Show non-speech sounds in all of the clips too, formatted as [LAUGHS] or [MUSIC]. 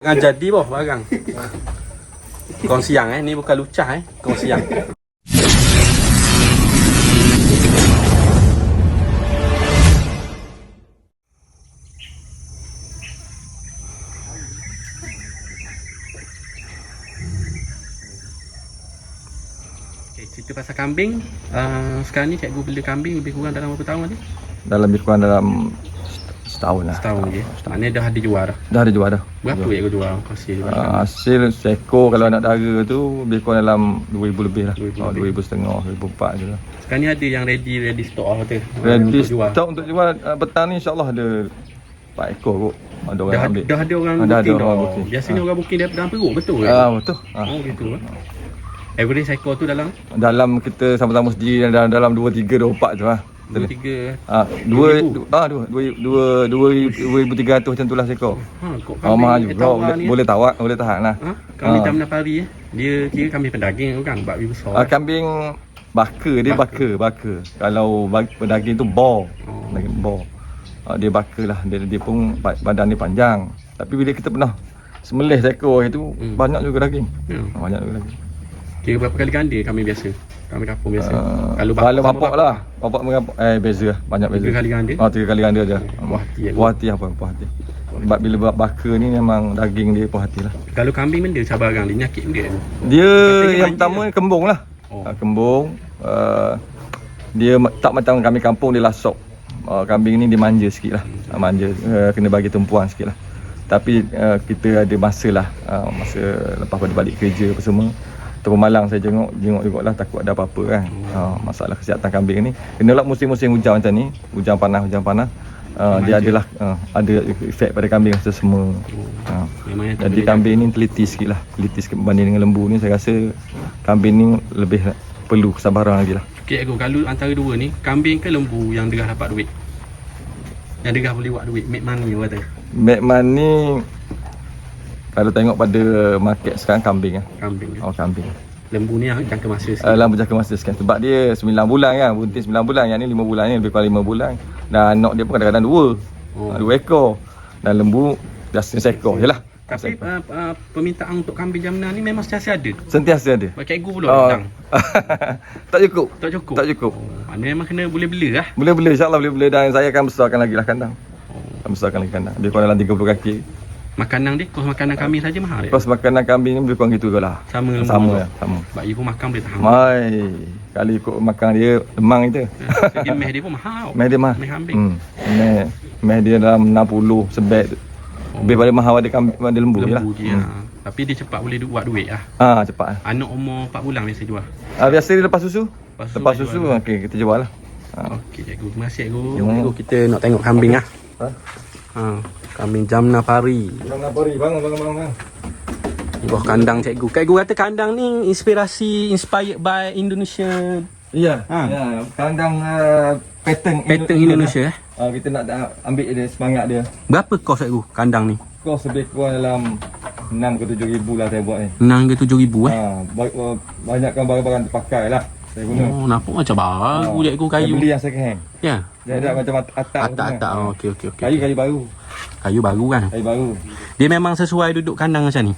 Tengah jadi boh barang. Kong siang eh, ni bukan lucah eh. Kong siang. Okay, cerita pasal kambing. Uh, sekarang ni cikgu beli kambing lebih kurang dalam berapa tahun tadi? Dalam lebih kurang dalam setahun lah. Setahun je. Maknanya dah ada jual dah. Dah ada jual dah. Berapa jual kongsi jual? Uh, hasil seekor kalau anak dara tu lebih kurang dalam 2000 lebih lah. 2000 Oh, lebih. 2000 setengah, 2004 je lah. Sekarang ni ada yang ready ready stock lah kata. Ready untuk jual. stock untuk jual uh, petang ni insyaAllah ada 4 ekor kot. Ada orang Dah, ambil. dah ada orang Ah, dah ada booking orang dah. booking. Biasanya orang booking dalam perut betul ke? Ah betul. Ah. Oh gitu eh. Average seekor tu dalam Dalam kita sama-sama sendiri dalam dalam 2 3 24 tu lah. 2 3 Ah, dua, du- ah, dua, dua, dua, dua, dua ribu tiga ratus macam tu lah seekor. Ha, kok Oh, mahal juga. tawar Boleh, eh. boleh tawar, boleh tahan lah. Ha? Kambing Ah. tamna pari eh. Dia kira kambing pendaging kan, babi besar. Ah, kambing baka, dia baka, baka. Kalau bag- daging tu bor. Oh. Daging bor. Ah, dia baka lah. Dia, dia pun ba- badan dia panjang. Tapi bila kita pernah semelih seekor itu, Hmm. banyak juga daging. Ah, Banyak juga daging. Kira berapa kali ganda kambing biasa? Kambing kampung biasa. Ah, Kalau kalau sama bapak lah. Bapak mengapak, eh beza lah. Banyak beza. Tiga kali ganda? Ah, tiga kali ganda je. Puas hati ya. Puas hati apa? Puas hati. Sebab bila buat baka ni memang daging dia puas hati lah. Kalau kambing benda cabaran dia nyakit dia. Dia yang pertama kembung lah. Oh. Oh. Kembung. Uh, dia tak macam kambing kampung dia lasok. Uh, kambing ni dia manja sikit lah. Uh, manja. Uh, kena bagi tumpuan sikit lah. Tapi uh, kita ada masa lah. Uh, masa lepas pada balik kerja apa semua. Ataupun malang saya jenguk, jenguk juga lah takut ada apa-apa kan. Uh, masalah kesihatan kambing ni. Kenalah musim-musim hujan macam ni. Hujan panas, hujan panas. Uh, dia adalah uh, ada efek pada kambing rasa semua. Uh. Memang yang tak Jadi kambing ni teliti sikit lah Teliti sikit berbanding dengan lembu ni Saya rasa kambing ni lebih perlu kesabaran lagi lah Okey aku kalau antara dua ni kambing ke lembu yang derah dapat duit? Yang derah boleh buat duit, make money kata. Macman ni Kalau tengok pada market sekarang kambing lah Kambing. Oh kambing Lembu ni jangka masa sikit. uh, Dalam berjangka masa sekarang Sebab dia 9 bulan kan Bunting 9 bulan Yang ni 5 bulan ni lebih kurang 5 bulan Dan anak dia pun kadang-kadang 2 Oh. oh. 2 ekor Dan lembu Biasanya seekor je lah Tapi uh, uh, permintaan untuk kambing jamna ni memang sentiasa ada. Sentiasa ada Pak cikgu pula Oh. datang. [LAUGHS] tak cukup Tak cukup. Tak cukup Oh, mana memang kena boleh bela lah. Boleh boleh insyaAllah boleh boleh Dan saya akan besarkan lagi lah kandang Oh. Akan besarkan lagi kandang Dia kurang dalam 30 kaki Makanan dia, kos makanan kambing saja mahal dia. Kos makanan kambing ni lebih kurang gitu je lah Sama lembu. Sama ya Sama Sebab ibu makan boleh tahan. Mai Kali ikut makan dia Lemang itu Jadi meh dia pun mahal. [LAUGHS] Meh dia mah Meh kambing. hmm. Meh, meh dia dalam 60 sebeg tu Lebih pada mahal ada kambing ada lembu, je lah Lembu dia. hmm. Tapi dia cepat boleh buat duit lah. Ah cepat lah. Anak umur 4 bulan biasa jual. ah, Biasa dia lepas susu Lepas susu Lepas susu lah. okey kita jual lah ah. Okey cikgu, terima kasih cikgu. Ya. Cikgu kita nak tengok kambing ah. Ha? Ha, kambing jamna pari. Bangun pari bangun bangun bangun Di bawah kandang cikgu. Cikgu kata kandang ni inspirasi inspired by Indonesia Ya, Ha. ya kandang uh, pattern pattern Indo- Indonesia eh. Ah, kita nak ambil dia semangat dia Berapa kos cikgu kandang ni? Kos lebih kurang dalam 6 ke 7 ribu lah saya buat ni 6 ke 7 ribu eh. Ha, ba- banyakkan barang-barang terpakai lah saya guna. Oh, nampak macam baru Ha, cikgu Saya kayu. beli yang second hand. Ya. Dia ada macam at- atap. Atak-atak. tu Oh, okey okey okey. Kayu kayu baru. Kayu baru kan. Kayu baru. Dia memang sesuai duduk kandang macam ni.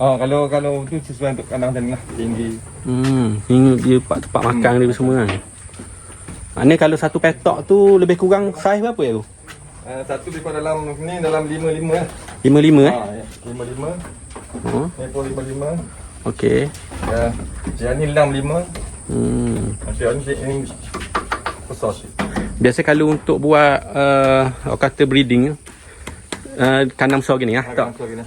Oh kalau kalau tu sesuai untuk kandang macam ni lah. Tinggi. Hmm, ini dia tempat, tempat makan dia semua kan. Maknanya kalau satu petok tu lebih kurang saiz berapa ya tu? Uh, satu lebih kurang dalam ni dalam 5-5 lah. 55 eh? Ha, ya. 5-5. Oh, Ni pun 5-5. okey. Ya. Yang ni 6-5. Hmm. Macam ni ini besar sikit. Biasa kalau untuk buat uh, orang kata breeding uh, kandang besar gini ah. Ha, Tak. gini.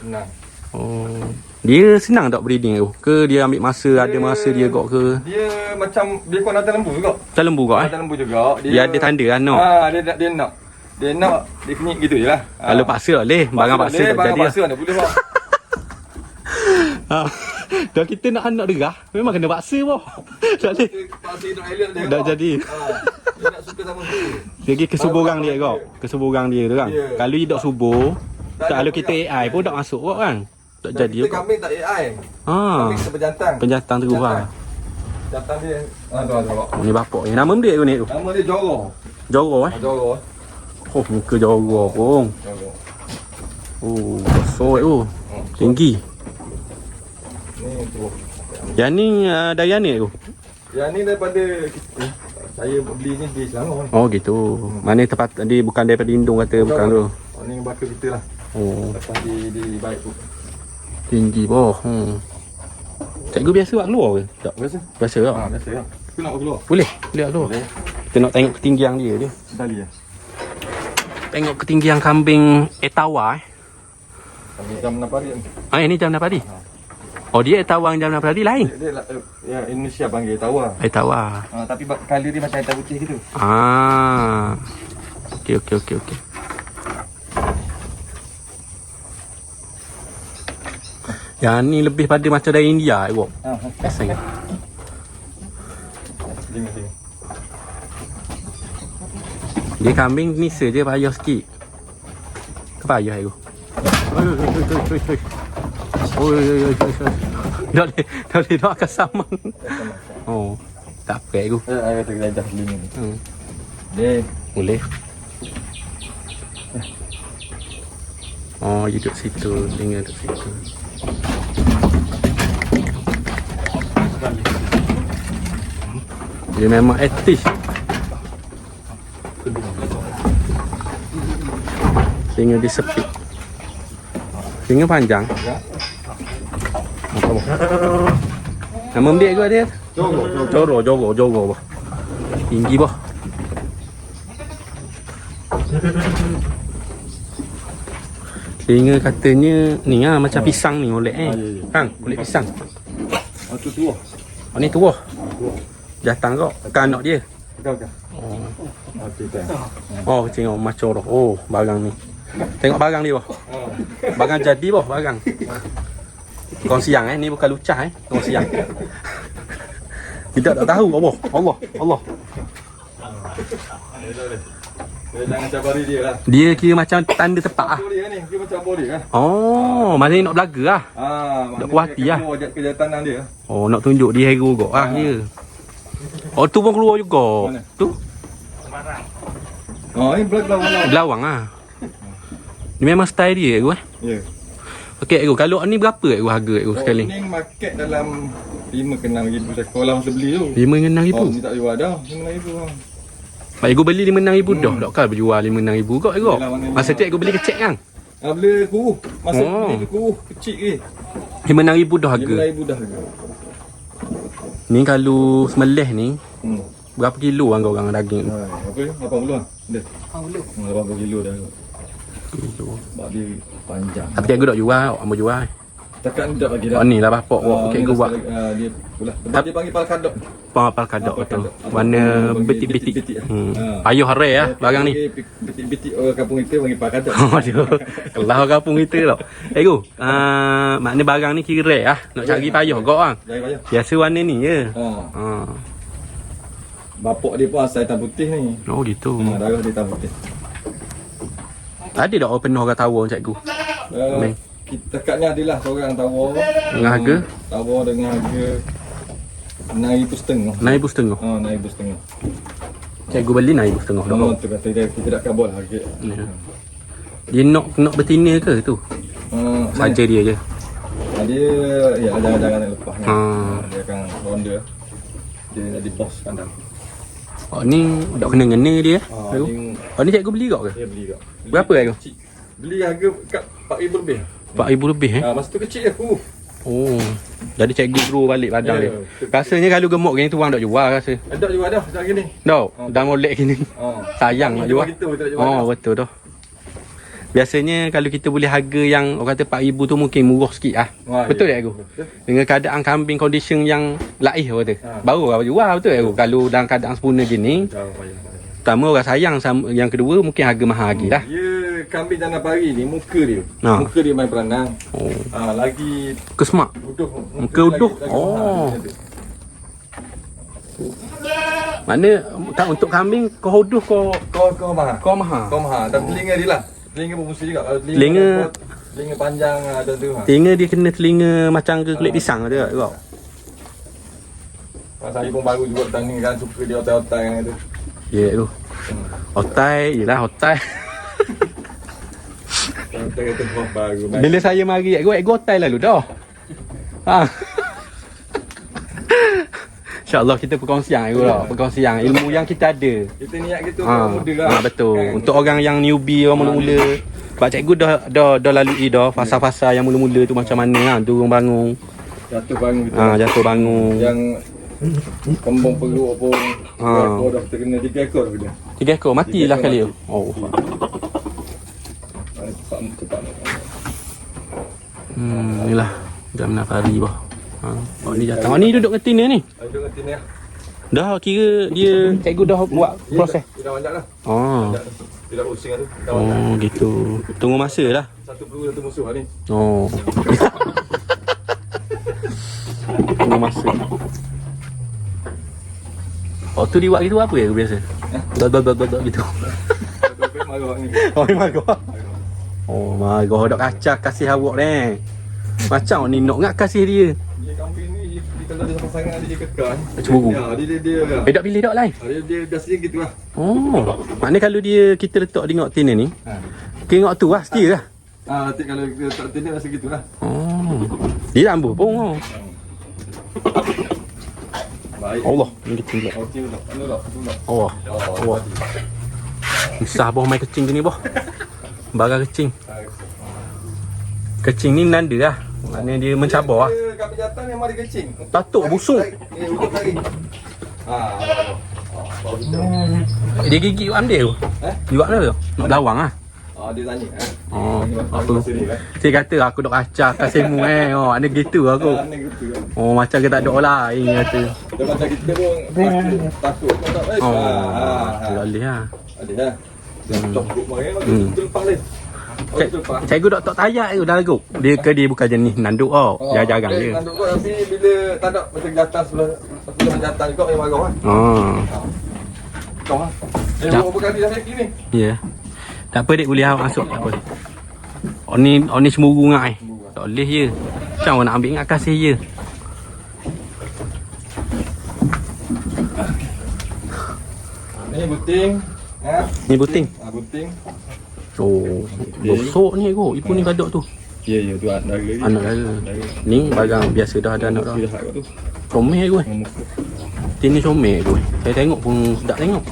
Senang. Oh. Dia senang tak breeding tu? Ke dia ambil masa, ada masa dia gok ke? Dia macam dia kurang datang lembu juga. Tak lembu gok eh? Lembu juga. Dia ada tanda lah no. Ha, dia nak dia nak. Dia nak dia kenyit gitu je lah. Ha. Kalau paksa tak boleh, barang paksa tak barang jadi. lah. paksa tak boleh. Ha. [LAUGHS] Dah kita nak anak derah, memang kena paksa boh. Tak boleh. Paksa hidup island dia. Dah jadi. Ha. Dia nak suka sama suka. Lagi kesuburang dia kau. Kesuburang dia tu kan. Ya. Kalau Tak tak ada kalau kita AI pun tak masuk kau kan. Tak Dan jadi kita kau. kambing tak AI. Ha. Kambing seberjantang. Penjatang terus lah. Jantan dia. Ha tu tu. Oh, ni bapak ni. Nama dia ni tu. Nama dia Joro. Joro eh. Ha, Joro. Oh muka Joro pun. Joro. Oh, besar tu. Tinggi. Ni tu. Yang ni uh, dari ni tu. Yang ni daripada kita. Saya beli ni di Selangor ni. Oh gitu. Mana tempat dia bukan daripada Indung kata bukan tu. Oh, ni bakal kita lah. Oh, Lepas di, di baik tu. tinggi boh. Hmm. Cikgu biasa buat keluar ke? Tak. Biasa? Biasa tak? Ha, biasa lah. Aku nak keluar. Boleh, boleh buat keluar. Boleh. Kita nak tengok ketinggian dia dia. Dali ya. Tengok ketinggian kambing Etawa eh. Kami jam 6 hari. Ah ini jam berapa tadi? Oh dia Etawa yang jam berapa tadi lain. Dia, dia, eh, ya, Indonesia panggil tawa. Etawa. Ha, tapi bak- kali dia macam hitam putih gitu. Ah. Okey okey okey okey. Yang ni lebih pada macam dari India eh, Wok. Ha, dengar. Dia kambing ni saja payah sikit. Ke payah aku? Oi oi oi oi oi oi. Oi oi oi. Dah dia dah dia dah akan sama. Oh. Tak apa aku. Saya kata kita dah telinga ni. Hmm. Boleh. Oh, you duduk situ. Tinggal duduk situ. Dia memang aktif. Singa dia sepit. Singa panjang. Ya. Nama mbak gua dia. Jogo, Jogo, jogo, jogo. bah. Tinggi bah. Singa katanya ni ah macam pisang ni oleh eh. Ah, ya, ya. Kan, kulit pisang. Oh, tu tua. Oh ni tuah. Jatang kau. Kan anak dia. Kau? Oh. Okey, tak. Oh, tengok macam. Oh, barang ni. Tengok barang dia bah. Oh. Barang jadi bah, barang. [LAUGHS] Kau siang eh, ni bukan lucah eh. Kau siang. Tidak tak tahu Allah. Allah. Allah. Dia dia. Dia dia lah. Dia kira macam tanda tepat ah. Boleh kan ni? Dia macam boleh kan? Oh, mana nak belaga ah. Ah, Nak puas hati lah. Ke jantan dia. Oh, nak tunjuk dia hero kau ah dia. Oh, tu pun keluar juga. Mana? Tu Oh, ini belak belak belak. belawang ah. Ni memang style dia aku eh. Ya. Okey, aku kalau ni berapa aku harga aku Oh, sekali? Ini market dalam 5 ke 6 ribu sekolah masa beli tu. 5 dengan 6 ribu. Oh, ni tak jual dah. 5 ribu. lah. Baik aku beli 5 6 ribu dah. Tak kan berjual 5 6 ribu. Yelah, maknanya- Masa tu aku beli kecil kan. Ah, beli kuruh. Masa Oh. beli kuruh kecil ke. 5 6 ribu dah harga. 5 ribu dah harga. Ni kalau semelih ni Hmm. berapa kilo kan kau orang daging tu? Ha, apa ni? 80 lah. Dia. 80. Hmm, 80 kilo dah. Kilo. Sebab dia panjang. Tapi aku tak jual, aku mau jual. Cakap ni tak bagi dah. Oh ni lah bapak Ah, dah buat. ah, dia pula. Sebab Tap- dia panggil palkadok. Pengapal kadok Apa tu. Warna Orang betik-betik. betik-betik. Hmm. Ha. Payuh hare ya barang ni. Betik-betik orang kampung kita panggil palkadok. [LAUGHS] Aduh. Kelah kampung kita tau. Eh go. Ah, makna barang ni kira rare ah. Nak cari payuh kau ah. Biasa warna ni je. Ha. Ha. Bapak dia pun asal hitam putih ni. Oh gitu. Ha, darah dia hitam putih. Ada tak orang penuh kata tawa cikgu? Uh, Ni. kita kat adalah seorang tawar. Dengan harga? Tawar dengan harga RM6,000 setengah. Naik ibu setengah. Ha, RM6,000 setengah. Cikgu beli naik ibu setengah dah. Oh, tu kata dia kita tak kabul harga. Ya. Dia nak nak betina ke tu? Uh, Saja dia je. Dia ya jangan-jangan nak lepas. Ha. Dia akan ronda. Dia jadi bos kandang. Oh ni dak kena ngena dia. Ha, Oh ni cikgu beli kau ke? dia beli. Beli Berapa, kecil. Beli harga kat RM4,000 lebih. 4000 lebih eh. Ha, masa tu kecil aku. Oh. Jadi cikgu grow balik badan Ya, dia. betul. Rasanya kalau gemuk gini tu orang tak jual rasa. Ada juga dah sejak gini. Dah, dah molek gini. Ha. Sayang nak jual. Tak jual. Oh, dah. betul dah. Biasanya kalau kita boleh harga yang orang kata 4000 tu mungkin murah sikit ah. Wah, betul ya. tak aku? Betul. Dengan keadaan kambing condition yang laih apa tu. Ha. Baru orang jual betul tak aku? Kalau dalam keadaan sempurna gini, pertama orang sayang sama, yang kedua mungkin harga mahal lagi dah. Dia kambing jangan pari ni muka dia. Ha. Muka dia main peranan. Oh. Ha, lagi Kesmak. uduh. Muka uduh? Oh. Mana tak untuk kambing kau hodoh kau Kau kau mahal. kau mahal. Kau mahal. Dan telinga dia lah. Telinga pun mesti juga. Kalau telinga Telinga- telinga panjang ah, ada tu. Ha. Telinga dia kena telinga macam ke kulit pisang ada tak kau? Masa saya pun baru juga tanding kan suka dia otai-otai kan tu. Ya tu. Otai, yelah otai. Bila saya mari kat Kuwait gotai lalu dah. Ha. InsyaAllah kita perkongsian aku lah. Perkongsian ilmu yang kita ada. Kita niat kita Ha, orang muda lah. ha betul. Kan? Untuk orang yang newbie, orang mula-mula. Sebab cikgu dah dah dah lalui dah fasa-fasa yang mula-mula tu macam mana kan. Turun bangun. Jatuh bangun kita. Ha, jatuh bangun. Yang kembang perut pun. Ha. Ha. Ekor dah terkena tiga ekor kita. Tiga ekor matilah kali tu. Oh. Ha, Cepat cepat. Hmm, inilah jam 6 hari bah. Ha, oh, ni datang. Oh, ni duduk kat tin dia ni. Ngerti ni lah. Dah kira dia cikgu dah buat Dia proses. dah- Dia dah banyak lah. Oh. Dah- Dia dah pusing tu. Dah banyak. Oh, gitu. Tunggu masa lah. Satu peluru satu musuh ni. Oh. [LAUGHS] Tunggu masa. Oh tu dia buat gitu apa ya biasa? Dot dot dot dot dot gitu. [LAUGHS] Oh ni marah. Oh marah dok kacak kasih awak ni. Macam ni nak ngak kasih dia. Dia kambing ni, dia kalau dia sama sangat dia kekal. Cemburu. Ya, dia dia dia. Eh dak pilih dak lain. Dia dia biasanya gitu lah. Oh. Maknanya kalau dia kita letak di ngok tin ni, Ha. tengok tu lah setia lah. Ah, nanti kalau dia tak tindak rasa gitu lah. Oh. Dia ambil pun. Oh. Baik. Allah, ni kecil. Oh, tak. Tak. Tak. Allah. Allah. Susah boh main kecing gini boh. Barang kecing. Kecing ni nanda lah. Maknanya dia mencabar lah. Dia kat penjatan memang dia kecing. Tatuk busuk. Eh, untuk lagi. Ha. Baru kita. Dia gigit Wak Amdil tu. Eh? Dia buat apa tu? Nak lawang lah. Ah, dia tanya. eh. Oh, Apa? Saya kata aku dok kacau kasihmu eh. [LAUGHS] Oh, ada gitu aku. Ah, gitu kan. Oh, macam kita tak ada orang lain kata. Dia macam kita pun takut. Takut. Oh, ah. alih lah. Ada lah. Dia mari. Hmm. Dia dia. Oh, dia lepas. cikgu dok tak tayak tu dah lagu. Dia ke dia bukan jenis nanduk oh. Dia jarang dia. dia. Tanduk kau tapi bila tak ada macam jatan sebelah sebelah jatan kau yang marah kan. Oh. Kau ah. Eh, Jap. berapa kali dah sakit ni? Ya. Tak apa dek boleh masuk tak apa. Oh ni oh ni cemburu ngak eh. Tak boleh je. Macam nak ambil ngak kasih je. Ni buting. Ha? Ni buting. Ah, buting. Oh, bosok ni aku. Ibu ni badak tu. Ya, ya, tu anak dia. Anak dara. Ni barang biasa dah ada anak dah. Comel aku. eh. Tin ni comel aku. eh. Saya tengok pun sedap tengok.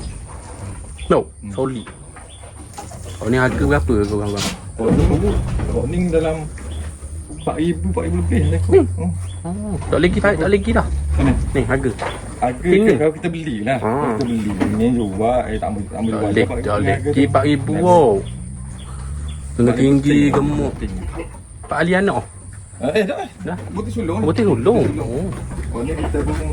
No, solid. Oh ni harga berapa kau orang? Oh, ni Oh, ni dalam 4000 4000 lebih dah aku. Oh. Oh, tak lagi tak, tak lagi dah. Mana? Ni harga. Harga Ini? kalau kita beli lah. Ah. Kita beli ni jual eh tak boleh tak Tak jual. leh, tak lagi 4000 wow. Dengan tinggi gemuk. Pak Ali anak. oh. Eh, dah. Dah. Buti sulung. Betul sulung. Oh.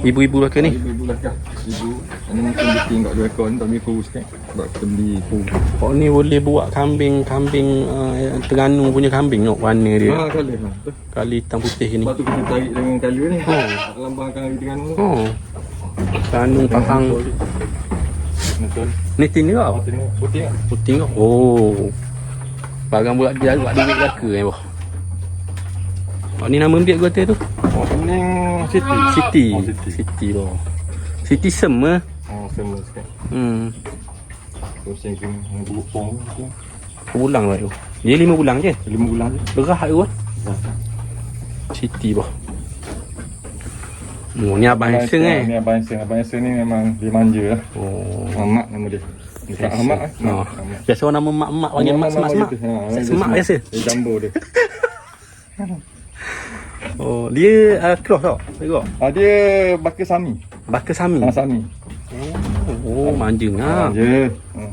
Ibu-ibu belaka ni. Ibu-ibu belakang. Ibu. Ini mungkin kat dua ekor ni tapi kurus sikit. Sebab kita beli kurus. Oh ni boleh buat kambing kambing uh, Terengganu punya kambing tengok warna dia. Ah, kali lah. Kali hitam putih ni. Sebab tu kita tarik dengan kala ni. Oh. Lambangkan hari dengan ni. Oh. Terengganu Pahang. Betul. Ni tin ni kau. Tengok buting tak? Putih kau. Oh. Barang buat dia buat duit belaka eh boh. Oh ni nama dia kata tu. Oh, ni Siti. Siti. Oh, Siti. Siti boh. Siti semua. Oh, sama sikit. Hmm. Buruk pong. Bulan lah tu. Dia lima bulan je. Lima bulan je. Berah tu kan. Siti boh. Oh ni abang Heseng eh. Ni Abang Heseng. Abang Heseng ni memang dia manja lah. Oh. Ahmad nama dia. Bukan Ahmad. Oh. Ahmad. Biasa orang nama mak-mak panggil mak gitu. Ha, Semak biasa. Dia jumbo dia. [LAUGHS] Oh, dia uh, cross tau. Tengok. Ah, dia bakal Sami. Bakar Sami. Ah, Sami. Oh, manja ngah. Je. Hmm.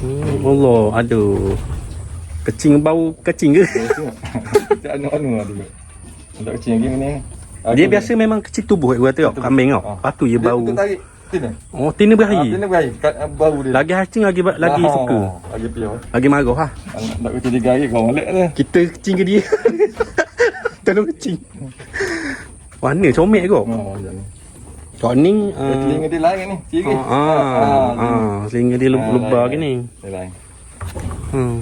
Hmm, Allah, aduh. Kecing bau kecing ke? Tak [LAUGHS] anu-anu lah dulu. Untuk kecil lagi ni. Dia biasa memang kecil tubuh kat tengok kambing tau. Ah. Lepas tu dia bau. Dia tarik. Tin eh? Oh, tina Ah, berahi. Tin berair. Ah, bau dia. Lagi hacing lagi lagi Ah, suka. Lagi piau. Lagi marah ha. Anak nak kecil tiga hari kau molek dia. Kita kecing ke dia. [LAUGHS] Tolong kecing. Warna comel kau. Oh, jangan. Ni Uh, uh, telinga dia lain ni. Ciri. ah, ah, ah, selinga dia leb- lebar lain, gini. Dia lain. Hmm.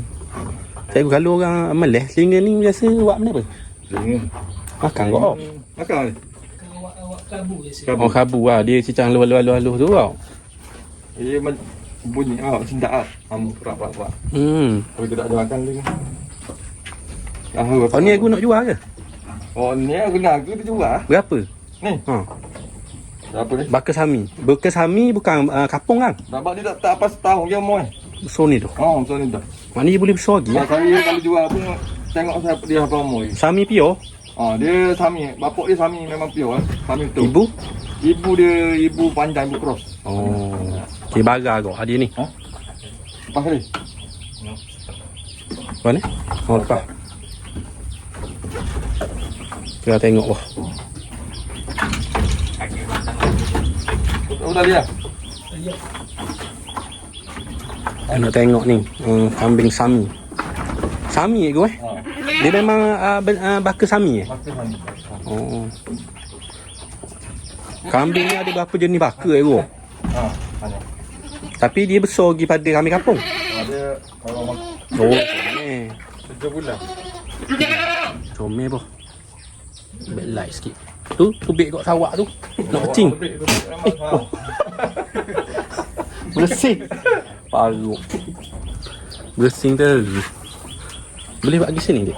Saya kalau orang Malay, selinga ni biasa buat mana apa? Telinga. Makan kau. Makan ni. Oh kabu lah, dia cicang luar-luar-luar tu tau. Dia men- bunyi ah sedap ah. Am prak prak prak. Hmm. Kalau dia tak ada makan dia. Ah, Oh ni aku nak jual ke? Oh ni aku nak aku dia jual. Berapa? Ni. Ha. Berapa ni? Bakas Hami. Bakas Hami bukan uh, kapung kan? Nampak dia tak, tak apa setahun je moy. So ni tu. Oh, so ni dah. Maknanya boleh besar lagi Ya. Saya kalau jual pun tengok saya dia apa moy. Sami pio. Ah, dia sami. Bapak dia sami memang pure eh. Sami betul. Ibu? Ibu dia ibu panjang ibu cross. Oh. Okay, baga kau. Ada ni. Lepas kali. Mana? Oh, lepas. Kita tengok wah. Oh, dah dia. Kita nak tengok ni. Uh, kambing Sami. Sami ke eh? Ha. Dia memang uh, uh, baka Sami eh? Sami. Oh. Kambing ni ada berapa jenis baka eh bro? Ha, banyak. Tapi dia besar lagi pada kambing kampung. Dia kalau Oh, comel. 7 bulan. Comel boh. Backlight sikit. Tu, tu beg kat sawak tu. Nak kecing. Lebih, memang, ha. Bersih. [LAUGHS] Paruk. Bersih tu. Boleh buat pergi sini dia.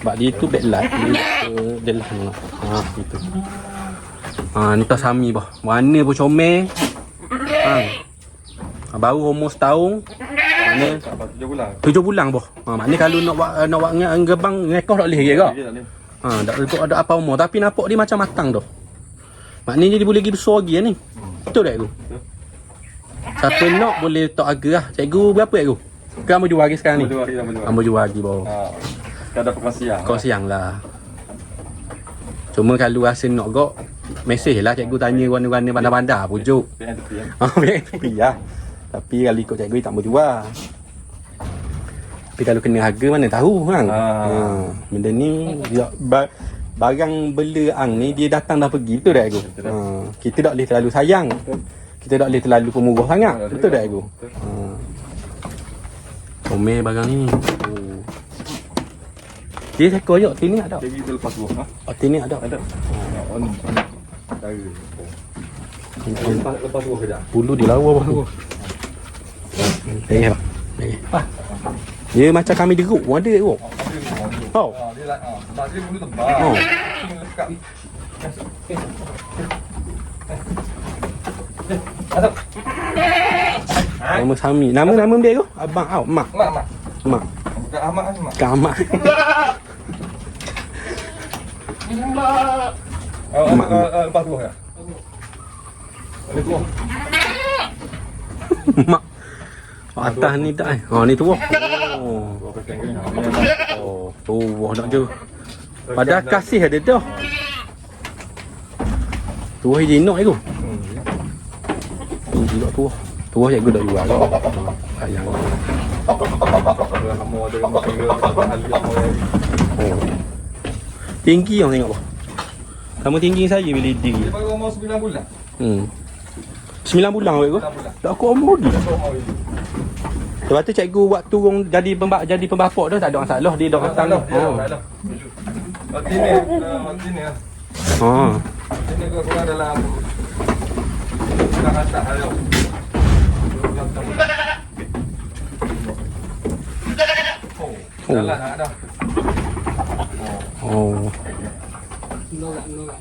Sebab dia tu backlight. Dia uh, dia lah ni. Ha, gitu. Ha, ni tak sami bah. Mana pun comel. Ha. Ha, Baru umur setahun. Mana 7 bulan. tujuh bulan boh. Ha, maknanya kalau nak buat nak buat nge- ngebang ngekoh tak boleh lagi ke? Dia tak. Ha, tak ada apa umur tapi nampak dia macam matang tu. Maknanya dia boleh pergi besar lagi ni. Betul tak aku? Siapa nak boleh tak harga lah. Cikgu berapa cikgu? Kamu jual lagi sekarang ni? Kamu jual lagi bawah. Ha. Kita ada perkongsian. Kau siang lah. Cuma kalau rasa nak gok, mesej lah cikgu tanya warna-warna bandar-bandar pujuk. Biar tepi [LAUGHS] ya. Biar tepi lah. Tapi kalau ikut cikgu tak mau jual. Tapi kalau kena harga mana tahu kan. Ha. Benda ni dia, ba, barang bela ang ni dia datang dah pergi betul tak cikgu? Ha. Kita tak boleh terlalu sayang. Kita tak boleh terlalu pemurah sangat. Betul. Betul tak cikgu? Ha. Comel barang ni. Oh. Dia sekor je, tin ada. Jadi kita lepas buah. Ha? Oh, tin ni ada. Ada. Ha, on. Cara. Lepas lepas buah kejap. Bulu dia lawa bang. Eh, pak. Dia macam kami deruk ada deruk. Oh. Ha, dia lah. Dia bulu tebal. Oh. Dia Masuk. Nama Sami. Nama-nama dia tu? Abang au, mak. Mak, mak. Mak. Bukan Ahmad kan, mak. Kamak. Oh, Mak. lepas buah ya. Lepas buah. mak. Oh, atas ni tak eh. Oh, ni tu. Oh. Ha. Oh, tu wah nak je. Padahal kasih ada tu. Tu dia nak aku. Hmm, ya. Tu tu. Tu wah cikgu dah jual kau. Sayang. Kalau kamu ada gambar kira, ahli kamu yang- Oh. Tinggi yang tengok bah. Kamu tinggi saja bila diri. Dia baru umur 9 bulan. Hmm. 9 bulan awak aku. 9 bulan. Tak aku umur dia. Dia ini. Lepas tu cikgu buat turun jadi pembak jadi pembapak tu tak ada masalah dia dah datang tu. ada, Oh. Waktu ni, waktu ni lah. Ha. Ini kau kurang dalam Dah hantar hari Oh.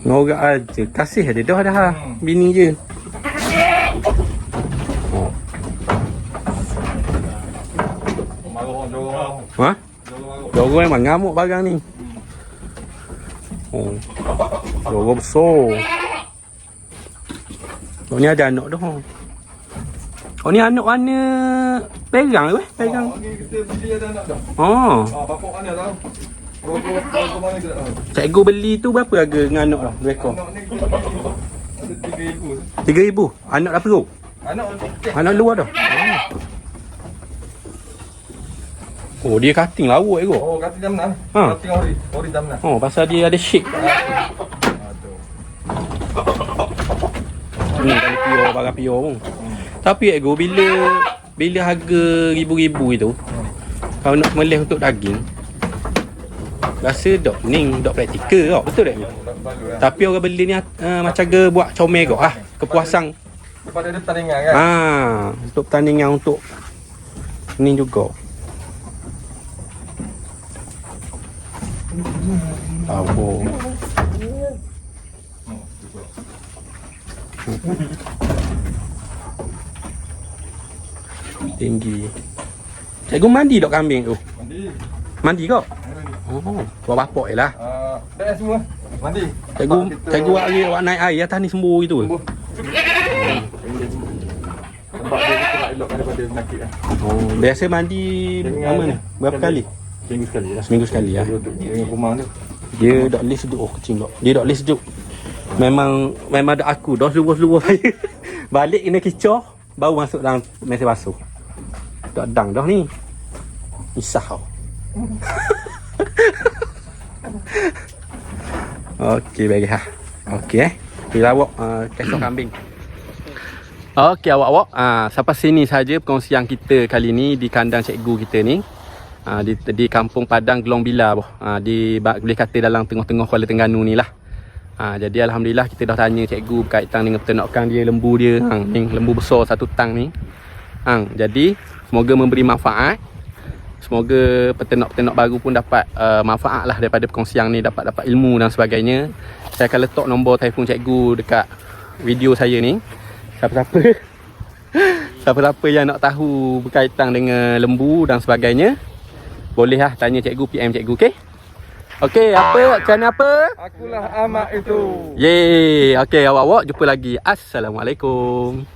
Norak aja. Kasih dia dah dah. Hmm. Bini je. Oh. Ha? Jorok memang ngamuk barang ni. Oh. Jorok besar. Ni ada anak dah. Oh ni anak mana pegang ke? Pegang. Oh, ni kita beli ada anak dah. Oh. Ah, bapak mana tahu? Cikgu beli tu berapa harga dengan anak? Dua ekor. Anak ni kita beli ada tiga ibu. Tiga ribu. Anak dah perut. Anak. Anak luar dah. Oh dia cutting lawak tu. Oh, kata jam enam. Ha. Kata ori, ori jam enam. Oh pasal dia ada shape. Aduh. Ni kali pure barang pure pun. Tapi ego bila bila harga ribu-ribu itu kalau nak melih untuk daging rasa dok ning dok praktikal kau betul tak? Tapi orang beli ni uh, macam ge buat comel kau ah kepuasan Daripada ada pertandingan kan? ah untuk pertandingan untuk ni juga. Oh. [LAUGHS] Tinggi. Cikgu mandi dok kambing tu. Mandi. Mandi kau? Oh, buat bapak je lah. Uh, dah semua. Mandi. Cikgu, kita- cikgu awak, awak naik air atas ni sembuh itu. Sembuh. Sebab dia kita nak elokkan daripada penyakit lah. Oh, biasa mandi lama ni? Berapa kali? Seminggu sekali lah. Seminggu sekali ya. Dia dengan rumah tu. Dia dok list sejuk. Oh, kecil dok. Dia dok list sejuk. Memang memang ada aku dah seluruh-seluruh saya. [LAUGHS] Balik kena kicau baru masuk dalam mesin basuh. Dok dang dah ni. Isah kau. [LAUGHS] Okey bagi ha. Okey eh. Bila awak uh, kesok kambing. Okey awak-awak, ah sampai sini saja perkongsian kita kali ni di kandang cikgu kita ni. Ah di di kampung Padang Gelong Bila. Ah di boleh kata dalam tengah-tengah Kuala Terengganu ni lah. Ah jadi alhamdulillah kita dah tanya cikgu berkaitan dengan peternakan dia lembu dia hang ni lembu besar satu tang ni. Hang jadi semoga memberi manfaat. Semoga peternak-peternak baru pun dapat uh, manfaat lah daripada perkongsian ni dapat dapat ilmu dan sebagainya. Saya akan letak nombor telefon cikgu dekat video saya ni. Siapa-siapa [LAUGHS] Siapa-siapa yang nak tahu berkaitan dengan lembu dan sebagainya Boleh lah tanya cikgu PM cikgu okey? Okey apa channel apa? Akulah amak itu. Yeay Okey awak-awak jumpa lagi Assalamualaikum